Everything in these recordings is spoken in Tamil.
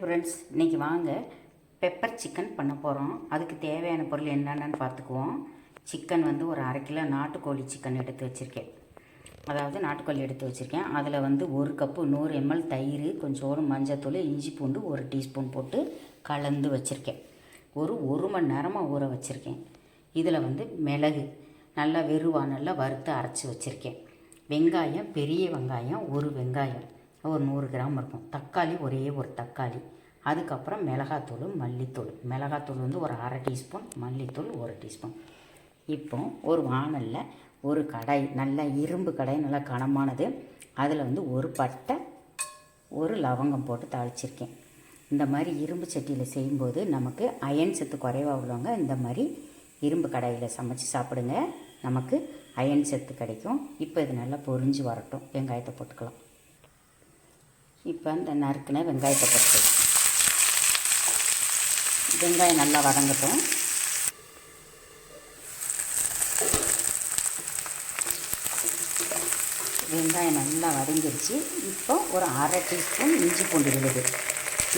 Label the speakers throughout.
Speaker 1: ஃப்ரெண்ட்ஸ் இன்றைக்கி வாங்க பெப்பர் சிக்கன் பண்ண போகிறோம் அதுக்கு தேவையான பொருள் என்னென்னு பார்த்துக்குவோம். சிக்கன் வந்து ஒரு அரை கிலோ நாட்டுக்கோழி சிக்கன் எடுத்து வச்சுருக்கேன். அதாவது நாட்டுக்கோழி எடுத்து வச்சுருக்கேன். அதில் வந்து ஒரு கப்பு நூறு எம்எல் தயிர் கொஞ்சோடு மஞ்சத்தூள் இஞ்சி பூண்டு ஒரு டீஸ்பூன் போட்டு கலந்து வச்சுருக்கேன். ஒரு ஒரு மணி நேரமாக ஊற வச்சுருக்கேன். இதில் வந்து மிளகு நல்லா வெறுவா நல்லா வறுத்து அரைச்சி வச்சுருக்கேன். வெங்காயம் பெரிய வெங்காயம் ஒரு வெங்காயம். ஒரு நூறு கிராம் இருக்கும். தக்காளி ஒரே ஒரு தக்காளி. அதுக்கப்புறம் மிளகாத்தூள் மல்லித்தூள். மிளகாத்தூள் வந்து ஒரு அரை டீஸ்பூன் மல்லித்தூள் ஒரு டீஸ்பூன். இப்போ ஒரு வானலில் ஒரு கடாய் நல்ல இரும்பு கடாய் நல்லா கனமானது. அதில் வந்து ஒரு பட்டை ஒரு லவங்கம் போட்டு தாளிச்சிருக்கேன். இந்த மாதிரி இரும்பு சட்டியில் செய்யும்போது நமக்கு அயன் சத்து குறைவாக உள்ளவங்க இந்த மாதிரி இரும்பு கடாயில் சமைச்சு சாப்பிடுங்க. நமக்கு அயன் சத்து கிடைக்கும். இப்போ இது நல்லா பொரிஞ்சு வரட்டும். வெங்காயத்தை போட்டுக்கலாம். இப்போ இந்த நறுக்கின வெங்காயத்தை போட்டு வெங்காயம் நல்லா வதங்கட்டும். வெங்காயம் நல்லா வதங்கிருச்சு இப்போ ஒரு அரை டீஸ்பூன் இஞ்சி பூண்டு விழுது.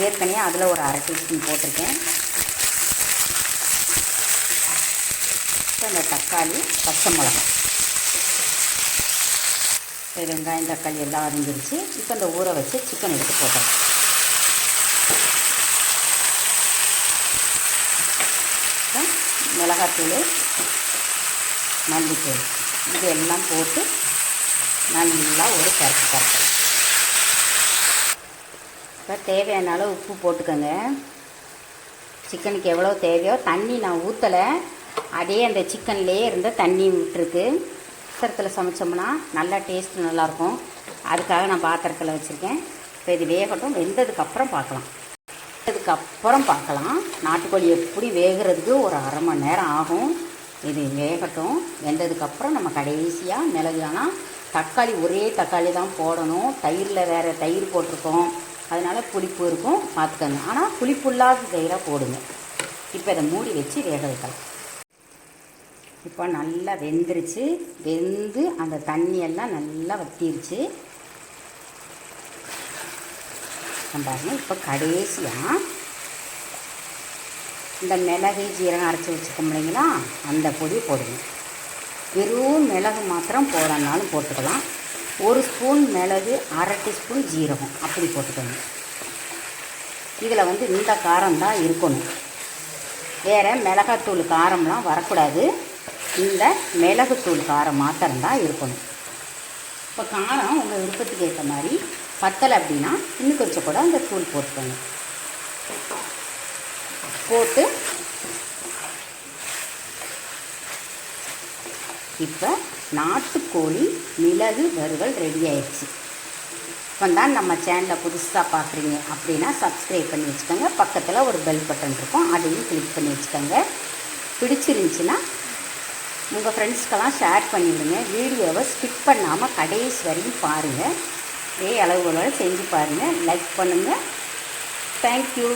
Speaker 1: ஏற்கனவே அதில் ஒரு அரை டீஸ்பூன் போட்டிருக்கேன். இப்போ இந்த தக்காளி பச்சை மிளகாய். வெங்காயம் தக்காளி எல்லாம் அரிஞ்சிருச்சு. இப்போ இந்த ஊற வச்சு சிக்கன் எடுத்து போட்டோம். மிளகாத்தூள் மல்லித்தூள் இது எல்லாம் போட்டு நல்லா ஒரு கரைச்சி கரைக்கணும் இப்போ தேவையான அளவு உப்பு போட்டுக்கோங்க. சிக்கனுக்கு எவ்வளோ தேவையோ தண்ணி நான் ஊற்றலை அப்படியே அந்த சிக்கன்லேயே இருந்த தண்ணி விட்டுருக்கு. பாத்திரத்தில் சமைச்சோம்னா நல்லா டேஸ்ட்டு நல்லாயிருக்கும் அதுக்காக நான் பாத்திரத்தில் வச்சுருக்கேன். இப்போ இது வேகட்டும் வெந்ததுக்கப்புறம் பார்க்கலாம். வெந்ததுக்கப்புறம் பார்க்கலாம். நாட்டுக்கோழி எப்படி வேகிறதுக்கு ஒரு அரை மணி நேரம் ஆகும். இது வேகட்டும் வெந்ததுக்கப்புறம் நம்ம கடைசியாக மிளகு ஆனால் தக்காளி ஒரே தக்காளி தான் போடணும். தயிரில் வேறு தயிர் போட்டிருக்கோம். அதனால் புளிப்பு இருக்கும் பார்த்துக்கோங்க. ஆனால் புளிப்பு இல்லாத தயிராக போடுங்க. இப்போ இதை மூடி வச்சு வேக வைக்கலாம். இப்போ நல்லா வெந்துருச்சு. வெந்து அந்த தண்ணியெல்லாம் நல்லா வத்திருச்சு. பாருங்க இப்போ கடைசியாக இந்த மிளகு ஜீரகம் அரைச்சி வச்சுக்கோம் இல்லைங்களா? அந்த பொடி போடுங்க. வெறும் மிளகு மாத்திரம் போடனாலும் போட்டுக்கலாம். ஒரு ஸ்பூன் மிளகு அரை டீஸ்பூன் ஜீரகம் அப்படி போட்டுக்கோங்க. இதில் வந்து இந்த காரம் தான் இருக்கணும். வேறு மிளகாத்தூள் காரம்லாம் வரக்கூடாது. இந்த மிளகுத்தூள் காரம் மாத்திரம்தான் இருக்கணும். இப்போ காரம் உங்கள் விருப்பத்துக்கு ஏற்ற மாதிரி பத்தலை அப்படின்னா இன்னும் கொஞ்சம் கூட அந்த தூள் போட்டுக்கோங்க. போட்டு இப்போ நாட்டுக்கோழி மிளகு வறுவல் ரெடி ஆயிடுச்சு. இப்போ தான் நம்ம சேனலை புதுசாக பார்க்குறீங்க அப்படின்னா சப்ஸ்கிரைப் பண்ணி வச்சுக்கோங்க. பக்கத்தில் ஒரு பெல் பட்டன் இருக்கும். அதையும் கிளிக் பண்ணி வச்சுக்கோங்க. பிடிச்சிருந்துச்சின்னா உங்கள் ஃப்ரெண்ட்ஸ்க்கெல்லாம் ஷேர் பண்ணிவிடுங்க வீடியோவை ஸ்கிப் பண்ணாமல் கடைசி வரையும் பாருங்கள் இதே அளவுகளோடு செஞ்சு பாருங்கள் லைக் பண்ணுங்கள் தேங்க்யூ